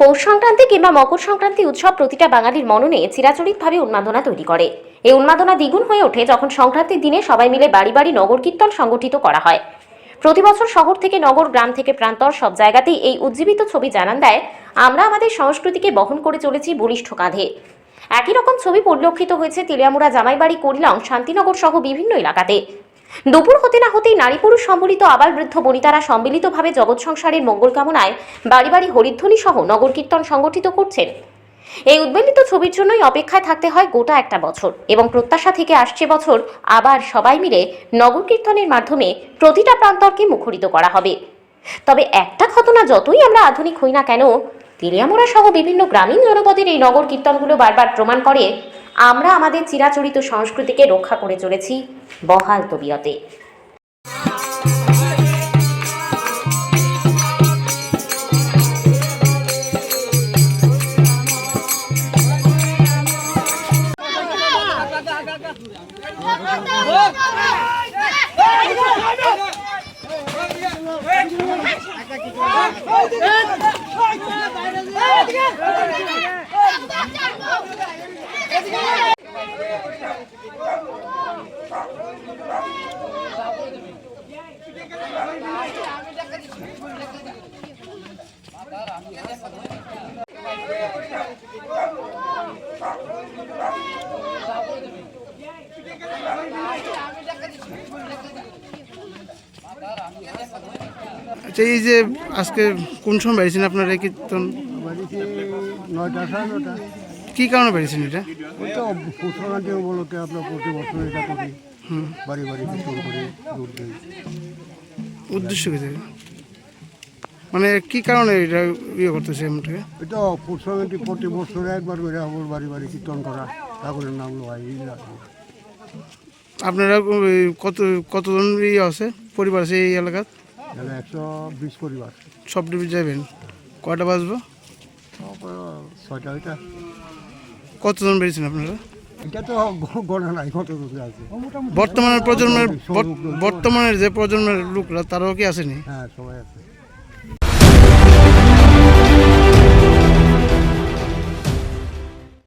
পৌষ সংক্রান্তি কিংবা মকর সংক্রান্তি উৎসব প্রতিটা বাঙালির মননে চিরাচরিতভাবে উন্মাদনা তৈরি করে। এই উন্মাদনা দ্বিগুণ হয়ে ওঠে যখন সংক্রান্তির দিনে সবাই মিলে বাড়ি বাড়ি নগর কীর্তন সংগঠিত করা হয়। প্রতি বছর শহর থেকে নগর, গ্রাম থেকে প্রান্তর সব জায়গাতেই এই উজ্জীবিত ছবি জানান দেয়, আমরা আমাদের সংস্কৃতিকে বহন করে চলেছি বলিষ্ঠ কাঁধে। একই রকম ছবি পরিলক্ষিত হয়েছে তেলিয়ামুড়া জামাইবাড়ি, করিলং শান্তিনগর সহ বিভিন্ন এলাকাতে। দুপুর হতে না হতেই নারী পুরুষ সম্বলিত আবাল বৃদ্ধ বনিতারা সম্মিলিতভাবে জগৎ সংসারের মঙ্গল কামনায় বাড়ি বাড়ি হরিধ্বনি সহ নগর কীর্তন সংগঠিত করছেন। এই উদ্বেলিত ছবির জন্যই অপেক্ষায় থাকতে হয় গোটা একটা বছর এবং প্রত্যাশা থেকে আসছে বছর আবার সবাই মিলে নগর কীর্তনের মাধ্যমে প্রতিটা প্রান্তরকে মুখরিত করা হবে। তবে একটা ঘটনা যতই আমরা আধুনিক হই না কেন তেলিয়ামোড়া সহ বিভিন্ন গ্রামীণ জনপদের এই নগর কীর্তনগুলো বারবার প্রমাণ করে আমরা আমাদের চিরাচরিত সংস্কৃতিকে রক্ষা করে চলেছি বহাল তবিয়তে আচ্ছা এই যে আজকে কোন সময় বেরিয়েছেন আপনারা কীর্তন? কী কারণে বেরিয়েছেন এটা? ওই তো পুষ্পকান্তি উপলক্ষে আপনার প্রতি বছর এটা করি। বাড়ি বাড়ি কীর্তন করে উদ্দেশ্য কি? মানে কি কারণে এটা ইয়ে করতেছে এমনটাকে তো পুষ্পকান্তি প্রতি বছর একবার করে আমার বাড়ি বাড়ি কীর্তন করা ঠাকুরের নাম আপনারা কত কতজন ইয়ে আছে? পরিবার আছে এই এলাকার? একশো বিশ পরিবার। সব ডিবি যাবেন। কয়টা বাজবো? ছয়টা ওইটা কতজন বেরিয়েছেন আপনারা? এটা তো গ- গণনা নাই কত আছে? বর্তমানের প্রজন্মের বর্ত- বর্তমানের যে প্রজন্মের লোকরা তারাও কি আসেনি? হ্যাঁ সবাই আছে।